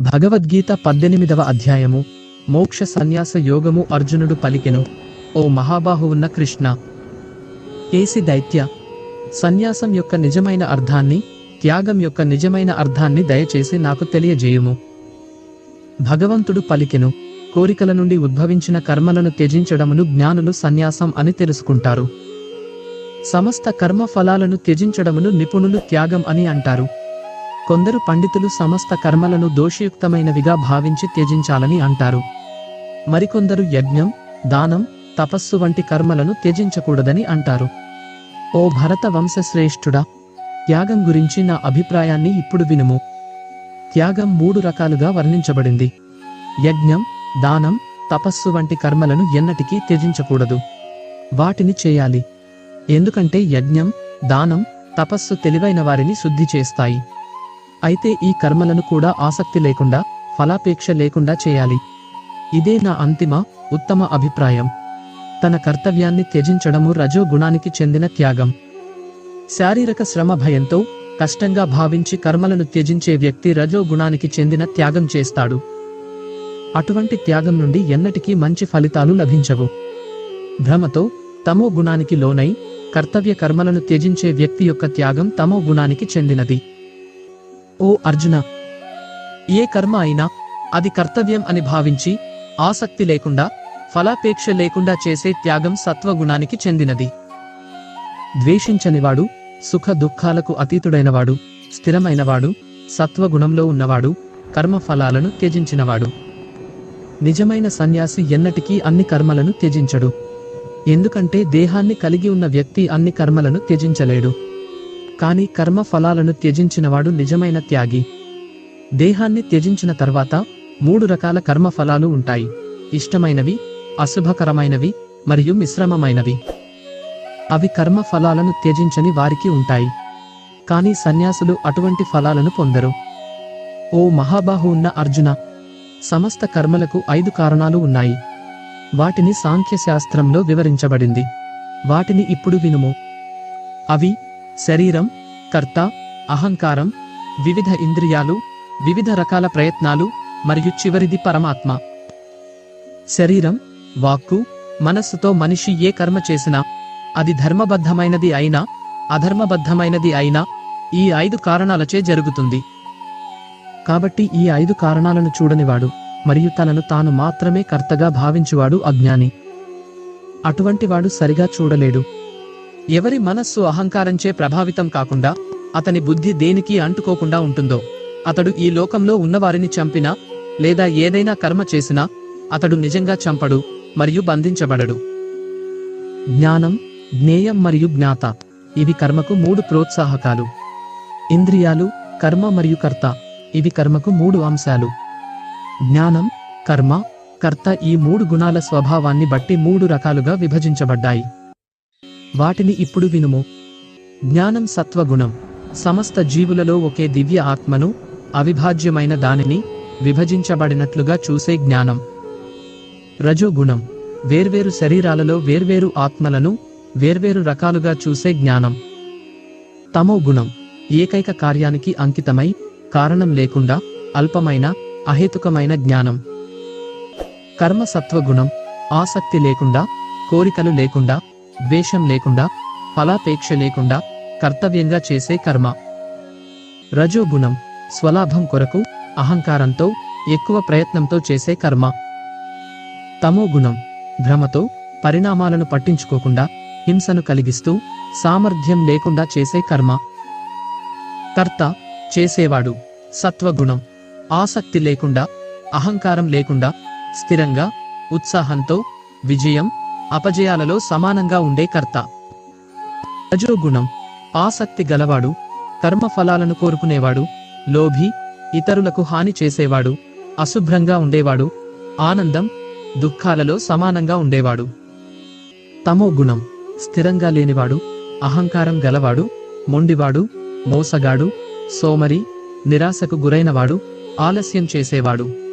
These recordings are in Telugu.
భగవద్గీత పద్దెనిమిదవ అధ్యాయము. మోక్ష సన్యాస యోగము అర్జునుడు పలికెను. ఓ మహాబాహువున్న కృష్ణ. కేసి దైత్య సన్యాసం యొక్క నిజమైన అర్థాన్ని త్యాగం యొక్క నిజమైన అర్థాన్ని దయచేసి నాకు తెలియజేయుము. భగవంతుడు పలికెను. కోరికల నుండి ఉద్భవించిన కర్మలను త్యజించడమును జ్ఞానులు సన్యాసం అని తెలుసుకుంటారు. సమస్త కర్మ ఫలాలను త్యజించడమును నిపుణులు త్యాగం అని అంటారు. కొందరు పండితులు సమస్త కర్మలను దోషయుక్తమైనవిగా భావించి త్యజించాలని అంటారు. మరికొందరు యజ్ఞం దానం తపస్సు వంటి కర్మలను త్యజించకూడదని అంటారు. ఓ భరత వంశశ్రేష్ఠుడా త్యాగం గురించి నా అభిప్రాయాన్ని ఇప్పుడు వినుము. త్యాగం మూడు రకాలుగా వర్ణించబడింది. యజ్ఞం దానం తపస్సు వంటి కర్మలను ఎన్నటికీ త్యజించకూడదు. వాటిని చేయాలి. ఎందుకంటే యజ్ఞం దానం తపస్సు తెలివైన వారిని శుద్ధి చేస్తాయి. అయితే ఈ కర్మలను కూడా ఆసక్తి లేకుండా ఫలాపేక్ష లేకుండా చేయాలి. ఇదే నా అంతిమ ఉత్తమ అభిప్రాయం. తన కర్తవ్యాన్ని త్యజించడము రజో గుణానికి చెందిన త్యాగం. శారీరక శ్రమ భయంతో కష్టంగా భావించి కర్మలను త్యజించే వ్యక్తి రజో గుణానికి చెందిన త్యాగం చేస్తాడు. అటువంటి త్యాగం నుండి ఎన్నటికీ మంచి ఫలితాలు లభించవు. భ్రమతో తమో గుణానికి లోనై కర్తవ్య కర్మలను త్యజించే వ్యక్తి యొక్క త్యాగం తమో గుణానికి చెందినది. ఓ అర్జున! ఏ కర్మ అయినా అది కర్తవ్యం అని భావించి ఆసక్తి లేకుండా ఫలాపేక్ష లేకుండా చేసే త్యాగం సత్వగుణానికి చెందినది. ద్వేషించనివాడు సుఖ దుఃఖాలకు అతీతుడైనవాడు స్థిరమైనవాడు సత్వగుణంలో ఉన్నవాడు కర్మ ఫలాలను త్యజించినవాడు. నిజమైన సన్యాసి ఎన్నటికీ అన్ని కర్మలను త్యజించడు. ఎందుకంటే దేహాన్ని కలిగి ఉన్న వ్యక్తి అన్ని కర్మలను త్యజించలేడు. కానీ కర్మ ఫలాలను త్యజించినవాడు నిజమైన త్యాగి. దేహాన్ని త్యజించిన తర్వాత మూడు రకాల కర్మ ఫలాలు ఉంటాయి. ఇష్టమైనవి అశుభకరమైనవి మరియు మిశ్రమమైనవి. అవి కర్మ ఫలాలను త్యజించని వారికి ఉంటాయి. కానీ సన్యాసులు అటువంటి ఫలాలను పొందరు. ఓ మహాబాహు ఉన్న అర్జున సమస్త కర్మలకు ఐదు కారణాలు ఉన్నాయి. వాటిని సాంఖ్యశాస్త్రంలో వివరించబడింది. వాటిని ఇప్పుడు వినుము. అవి శరీరం కర్త అహంకారం వివిధ ఇంద్రియాలు వివిధ రకాల ప్రయత్నాలు మరియు చివరిది పరమాత్మ. శరీరం వాక్కు మనస్సుతో మనిషి ఏ కర్మ చేసినా అది ధర్మబద్ధమైనది అయినా అధర్మబద్ధమైనది అయినా ఈ ఐదు కారణాలచే జరుగుతుంది. కాబట్టి ఈ ఐదు కారణాలను చూడనివాడు మరియు తనను తాను మాత్రమే కర్తగా భావించువాడు అజ్ఞాని. అటువంటివాడు సరిగా చూడలేడు. ఎవరి మనస్సు అహంకారంచే ప్రభావితం కాకుండా అతని బుద్ధి దేనికి అంటుకోకుండా ఉంటుందో అతడు ఈ లోకంలో ఉన్నవారిని చంపినా లేదా ఏదైనా కర్మ చేసినా అతడు నిజంగా చంపడు మరియు బంధించబడడు. జ్ఞానం జ్ఞేయం మరియు జ్ఞాత ఇవి కర్మకు మూడు ప్రోత్సాహకాలు. ఇంద్రియాలు కర్మ మరియు కర్త ఇవి కర్మకు మూడు అంశాలు. జ్ఞానం కర్మ కర్త ఈ మూడు గుణాల స్వభావాన్ని బట్టి మూడు రకాలుగా విభజించబడ్డాయి. వాటిని ఇప్పుడు వినుము. జ్ఞానం సత్వగుణం. సమస్త జీవులలో ఒకే దివ్య ఆత్మను అవిభాజ్యమైన దానిని విభజించబడినట్లుగా చూసే జ్ఞానం. రజోగుణం. వేర్వేరు శరీరాలలో వేర్వేరు ఆత్మలను వేర్వేరు రకాలుగా చూసే జ్ఞానం. తమో గుణం ఏకైక కార్యానికి అంకితమై కారణం లేకుండా అల్పమైన అహేతుకమైన జ్ఞానం. కర్మ సత్వగుణం. ఆసక్తి లేకుండా కోరికలు లేకుండా ద్వేషం లేకుండా ఫలాపేక్ష లేకుండా కర్తవ్యంగా చేసే కర్మ. రజోగుణం స్వలాభం కొరకు అహంకారంతో ఎక్కువ ప్రయత్నంతో చేసే కర్మ. తమో గుణం భ్రమతో పరిణామాలను పట్టించుకోకుండా హింసను కలిగిస్తూ సామర్థ్యం లేకుండా చేసే కర్మ. కర్త చేసేవాడు. సత్వగుణం ఆసక్తి లేకుండా అహంకారం లేకుండా స్థిరంగా ఉత్సాహంతో విజయం అపజయాలలో సమానంగా ఉండే కర్త. రజోగుణం ఆసక్తి గలవాడు కర్మఫలాలను కోరుకునేవాడు లోభి ఇతరులకు హాని చేసేవాడు అశుభ్రంగా ఉండేవాడు ఆనందం దుఃఖాలలో సమానంగా ఉండేవాడు. తమో గుణం స్థిరంగా లేనివాడు అహంకారం గలవాడు మొండివాడు మోసగాడు సోమరి నిరాశకు గురైనవాడు ఆలస్యం చేసేవాడు.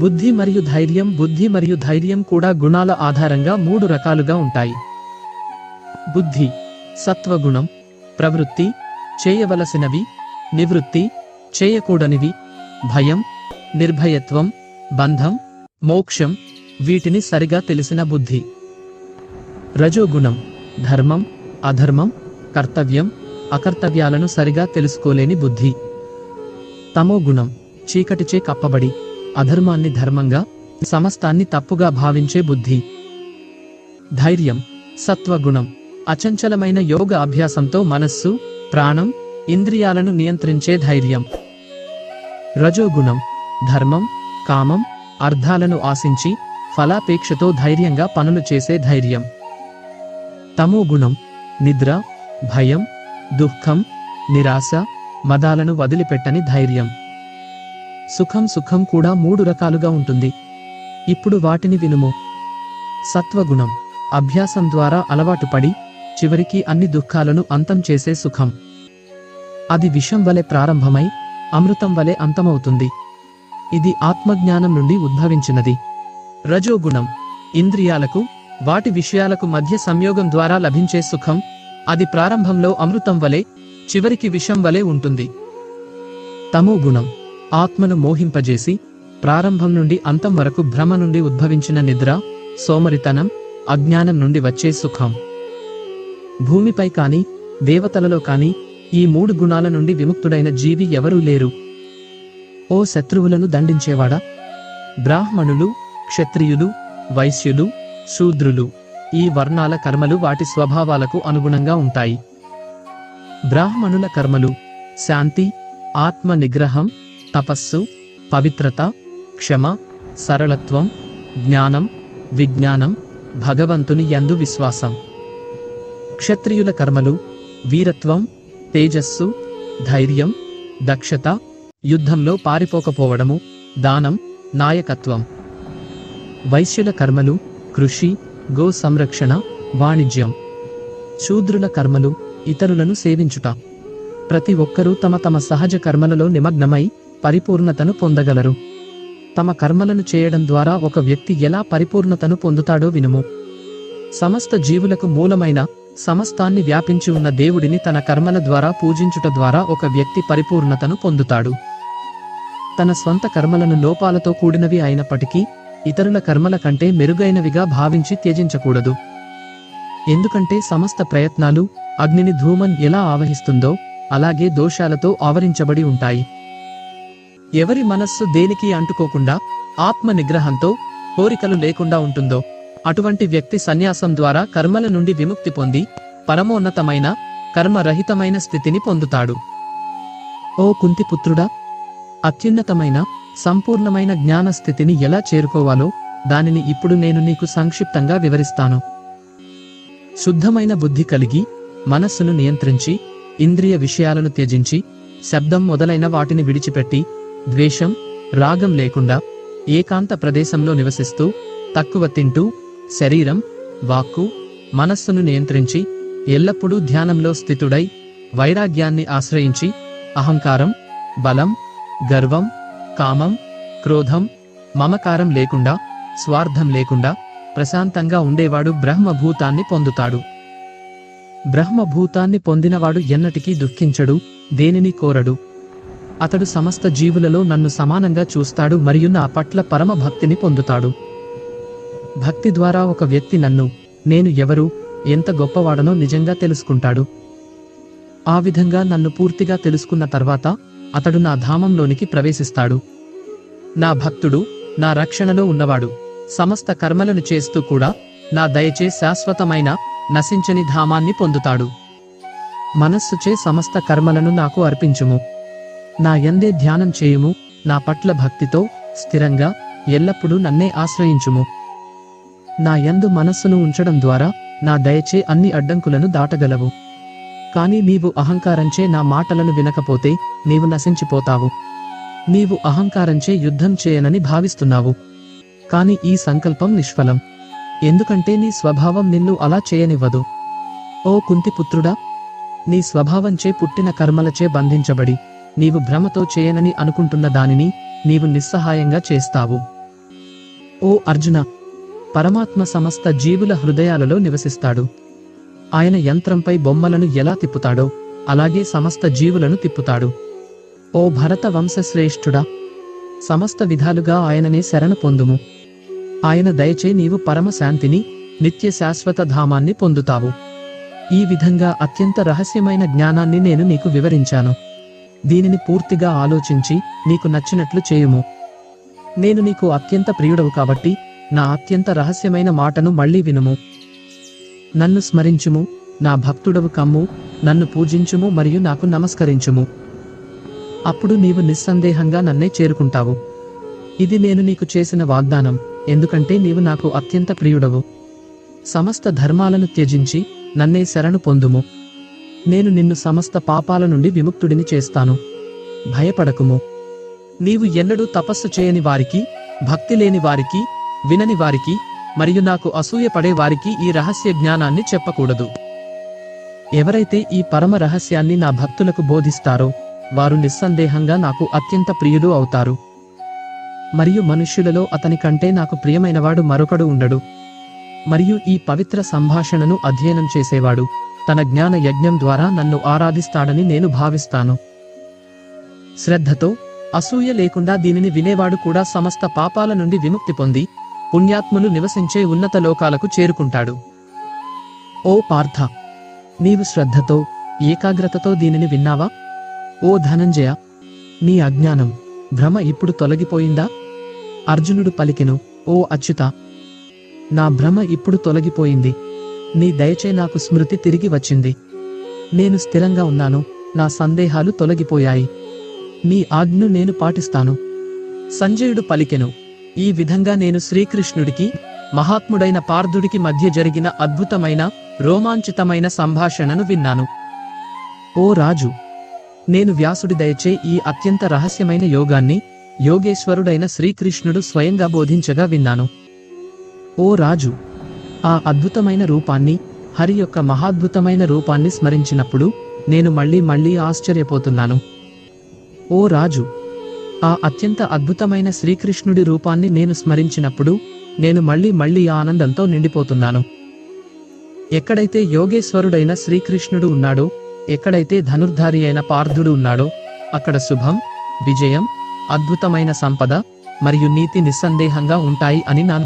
బుద్ధి మరియు ధైర్యం బుద్ధి మరియు ధైర్యం కూడా గుణాల ఆధారంగా మూడు రకాలుగా ఉంటాయి. బుద్ధి సత్వగుణం ప్రవృత్తి చేయవలసినవి నివృత్తి చేయకూడనివి భయం నిర్భయత్వం బంధం మోక్షం వీటిని సరిగా తెలిసిన బుద్ధి. రజోగుణం ధర్మం అధర్మం కర్తవ్యం అకర్తవ్యాలను సరిగా తెలుసుకోలేని బుద్ధి. తమోగుణం చీకటిచే కప్పబడి అధర్మాన్ని ధర్మంగా సమస్తాన్ని తప్పుగా భావించే బుద్ధి. ధైర్యం సత్వగుణం అచంచలమైన యోగ అభ్యాసంతో మనస్సు ప్రాణం ఇంద్రియాలను నియంత్రించే ధైర్యం. రజోగుణం ధర్మం కామం అర్థాలను ఆశించి ఫలాపేక్షతో ధైర్యంగా పనులు చేసే ధైర్యం. తమో గుణం నిద్ర భయం దుఃఖం నిరాశ మదాలను వదిలిపెట్టని ధైర్యం. సుఖం సుఖం కూడా మూడు రకాలుగా ఉంటుంది. ఇప్పుడు వాటిని వినుము. సత్వగుణం. అభ్యాసం ద్వారా అలవాటు పడి చివరికి అన్ని దుఃఖాలను అంతం చేసే సుఖం. అది విషం వలె ప్రారంభమై అమృతం వలె అంతమవుతుంది. ఇది ఆత్మజ్ఞానం నుండి ఉద్భవించినది. రజోగుణం. ఇంద్రియాలకు వాటి విషయాలకు మధ్య సంయోగం ద్వారా లభించే సుఖం అది ప్రారంభంలో అమృతం వలె చివరికి విషం వలె ఉంటుంది. తమో గుణం ఆత్మను మోహింపజేసి ప్రారంభం నుండి అంతం వరకు భ్రమ నుండి ఉద్భవించిన నిద్ర సోమరితనం అజ్ఞానం నుండి వచ్చే సుఖం. భూమిపై కాని దేవతలలో కాని ఈ మూడు గుణాల నుండి విముక్తుడైన జీవి ఎవరూ లేరు. ఓ శత్రువులను దండించేవాడా? బ్రాహ్మణులు క్షత్రియులు వైశ్యులు శూద్రులు ఈ వర్ణాల కర్మలు వాటి స్వభావాలకు అనుగుణంగా ఉంటాయి. బ్రాహ్మణుల కర్మలు శాంతి ఆత్మ నిగ్రహం తపస్సు పవిత్రత క్షమ సరళత్వం జ్ఞానం విజ్ఞానం భగవంతుని యందు విశ్వాసం. క్షత్రియుల కర్మలు వీరత్వం తేజస్సు ధైర్యం దక్షత యుద్ధంలో పారిపోకపోవడము దానం నాయకత్వం. వైశ్యుల కర్మలు కృషి గో సంరక్షణ వాణిజ్యం. శూద్రుల కర్మలు ఇతరులను సేవించుట. ప్రతి ఒక్కరూ తమ తమ సహజ కర్మలలో నిమగ్నమై పరిపూర్ణతను పొందగలరు. తమ కర్మలను చేయడం ద్వారా ఒక వ్యక్తి ఎలా పరిపూర్ణతను పొందుతాడో వినుము. సమస్త జీవులకు మూలమైన సమస్తాన్ని వ్యాపించి ఉన్న దేవుడిని తన కర్మల ద్వారా పూజించుట ద్వారా ఒక వ్యక్తి పరిపూర్ణతను పొందుతాడు. తన స్వంత కర్మలను లోపాలతో కూడినవి అయినప్పటికీ ఇతరుల కర్మల కంటే మెరుగైనవిగా భావించి త్యజించకూడదు. ఎందుకంటే సమస్త ప్రయత్నాలు అగ్నిని ధూమన్ ఎలా ఆవహిస్తుందో అలాగే దోషాలతో ఆవరించబడి ఉంటాయి. ఎవరి మనస్సు దేనికి అంటుకోకుండా ఆత్మ నిగ్రహంతో కోరికలు లేకుండా ఉంటుందో అటువంటి వ్యక్తి సన్యాసం ద్వారా కర్మల నుండి విముక్తి పొంది పరమోన్నతమైన కర్మరహితమైన స్థితిని పొందుతాడు. ఓ కుంతిపుత్రుడా అత్యున్నతమైన సంపూర్ణమైన జ్ఞాన స్థితిని ఎలా చేరుకోవాలో దానిని ఇప్పుడు నేను నీకు సంక్షిప్తంగా వివరిస్తాను. శుద్ధమైన బుద్ధి కలిగి మనస్సును నియంత్రించి ఇంద్రియ విషయాలను త్యజించి శబ్దం మొదలైన వాటిని విడిచిపెట్టి ద్వేషం రాగం లేకుండా ఏకాంత ప్రదేశంలో నివసిస్తూ తక్కువ తింటూ శరీరం వాక్కు మనస్సును నియంత్రించి ఎల్లప్పుడూ ధ్యానంలో స్థితుడై వైరాగ్యాన్ని ఆశ్రయించి అహంకారం బలం గర్వం కామం క్రోధం మమకారం లేకుండా స్వార్థం లేకుండా ప్రశాంతంగా ఉండేవాడు బ్రహ్మభూతాన్ని పొందుతాడు. బ్రహ్మభూతాన్ని పొందినవాడు ఎన్నటికీ దుఃఖించడు దేనిని కోరడు. అతడు సమస్త జీవులలో నన్ను సమానంగా చూస్తాడు మరియు నా పట్ల పరమ భక్తిని పొందుతాడు. భక్తి ద్వారా ఒక వ్యక్తి నన్ను నేను ఎవరు ఎంత గొప్పవాడనో నిజంగా తెలుసుకుంటాడు. ఆ విధంగా నన్ను పూర్తిగా తెలుసుకున్న తర్వాత అతడు నా ధామంలోనికి ప్రవేశిస్తాడు. నా భక్తుడు నా రక్షణలో ఉన్నవాడు సమస్త కర్మలను చేస్తూ కూడా నా దయచే శాశ్వతమైన నశించని ధామాన్ని పొందుతాడు. మనస్సుచే సమస్త కర్మలను నాకు అర్పించుము. నా యందే ధ్యానం చేయుము నా పట్ల భక్తితో స్థిరంగా ఎల్లప్పుడూ నన్నే ఆశ్రయించుము. నా యందు మనస్సును ఉంచడం ద్వారా నా దయచే అన్ని అడ్డంకులను దాటగలవు. కాని నీవు అహంకారంచే నా మాటలను వినకపోతే నీవు నశించిపోతావు. నీవు అహంకారంచే యుద్ధం చేయనని భావిస్తున్నావు. కాని ఈ సంకల్పం నిష్ఫలం. ఎందుకంటే నీ స్వభావం నిన్ను అలా చేయనివ్వదు. ఓ కుంతిపుత్రుడా నీ స్వభావంచే పుట్టిన కర్మలచే బంధించబడి నీవు భ్రమతో చేయనని అనుకుంటున్న దానిని నీవు నిస్సహాయంగా చేస్తావు. ఓ అర్జున పరమాత్మ సమస్త జీవుల హృదయాలలో నివసిస్తాడు. ఆయన యంత్రంపై బొమ్మలను ఎలా తిప్పుతాడో అలాగే సమస్త జీవులను తిప్పుతాడు. ఓ భరత వంశశ్రేష్ఠుడా సమస్త విధాలుగా ఆయననే శరణ పొందుము. ఆయన దయచే నీవు పరమశాంతిని నిత్య శాశ్వత ధామాన్ని పొందుతావు. ఈ విధంగా అత్యంత రహస్యమైన జ్ఞానాన్ని నేను నీకు వివరించాను. దీనిని పూర్తిగా ఆలోచించి నీకు నచ్చినట్లు చేయుము. నేను నీకు అత్యంత ప్రియుడవు కాబట్టి నా అత్యంత రహస్యమైన మాటను మళ్ళీ వినుము. నన్ను స్మరించుము నా భక్తుడవు కమ్ము నన్ను పూజించుము మరియు నాకు నమస్కరించుము. అప్పుడు నీవు నిస్సందేహంగా నన్నే చేరుకుంటావు. ఇది నేను నీకు చేసిన వాగ్దానం ఎందుకంటే నీవు నాకు అత్యంత ప్రియుడవు. సమస్త ధర్మాలను త్యజించి నన్నే శరణు పొందుము. నేను నిన్ను సమస్త పాపాల నుండి విముక్తుడిని చేస్తాను. భయపడకుము. నీవు ఎన్నడూ తపస్సు చేయని వారికి భక్తి లేని వారికి వినని వారికి మరియు నాకు అసూయపడే వారికి ఈ రహస్య జ్ఞానాన్ని చెప్పకూడదు. ఎవరైతే ఈ పరమ రహస్యాన్ని నా భక్తులకు బోధిస్తారో వారు నిస్సందేహంగా నాకు అత్యంత ప్రియుడు అవుతారు. మరియు మనుష్యులలో అతని కంటే నాకు ప్రియమైనవాడు మరొకడు ఉండడు. మరియు ఈ పవిత్ర సంభాషణను అధ్యయనం చేసేవాడు. తన జ్ఞాన యజ్ఞం ద్వారా నన్ను ఆరాధిస్తాడని నేను భావిస్తాను. శ్రద్ధతో అసూయ లేకుండా దీనిని వినేవాడు కూడా సమస్త పాపాల నుండి విముక్తి పొంది పుణ్యాత్ములు నివసించే ఉన్నత లోకాలకు చేరుకుంటాడు. ఓ పార్థ నీవు శ్రద్ధతో ఏకాగ్రతతో దీనిని విన్నావా? ఓ ధనంజయ నీ అజ్ఞానం భ్రమ ఇప్పుడు తొలగిపోయిందా? అర్జునుడు పలికెను ఓ అచ్యుత నా భ్రమ ఇప్పుడు తొలగిపోయింది. నీ దయచే నాకు స్మృతి తిరిగి వచ్చింది. నేను స్థిరంగా ఉన్నాను నా సందేహాలు తొలగిపోయాయి. నీ ఆజ్ఞను నేను పాటిస్తాను. సంజయుడు పలికెను ఈ విధంగా నేను శ్రీకృష్ణుడికి మహాత్ముడైన పార్థుడికి మధ్య జరిగిన అద్భుతమైన రోమాంచితమైన సంభాషణను విన్నాను. ఓ రాజు నేను వ్యాసుడి దయచే ఈ అత్యంత రహస్యమైన యోగాన్ని యోగేశ్వరుడైన శ్రీకృష్ణుడు స్వయంగా బోధించగా విన్నాను. ఓ రాజు ఆ అద్భుతమైన రూపాన్ని హరి యొక్క మహాద్భుతమైన రూపాన్ని స్మరించినప్పుడు నేను మళ్ళీ మళ్ళీ ఆశ్చర్యపోతున్నాను. ఓ రాజు ఆ అత్యంత అద్భుతమైన శ్రీకృష్ణుడి రూపాన్ని నేను స్మరించినప్పుడు నేను మళ్ళీ మళ్ళీ ఆనందంతో నిండిపోతున్నాను. ఎక్కడైతే యోగేశ్వరుడైన శ్రీకృష్ణుడు ఉన్నాడో ఎక్కడైతే ధనుర్ధారి అయిన పార్థుడు ఉన్నాడో అక్కడ శుభం విజయం అద్భుతమైన సంపద మరియు నీతి నిస్సందేహంగా ఉంటాయి అని నా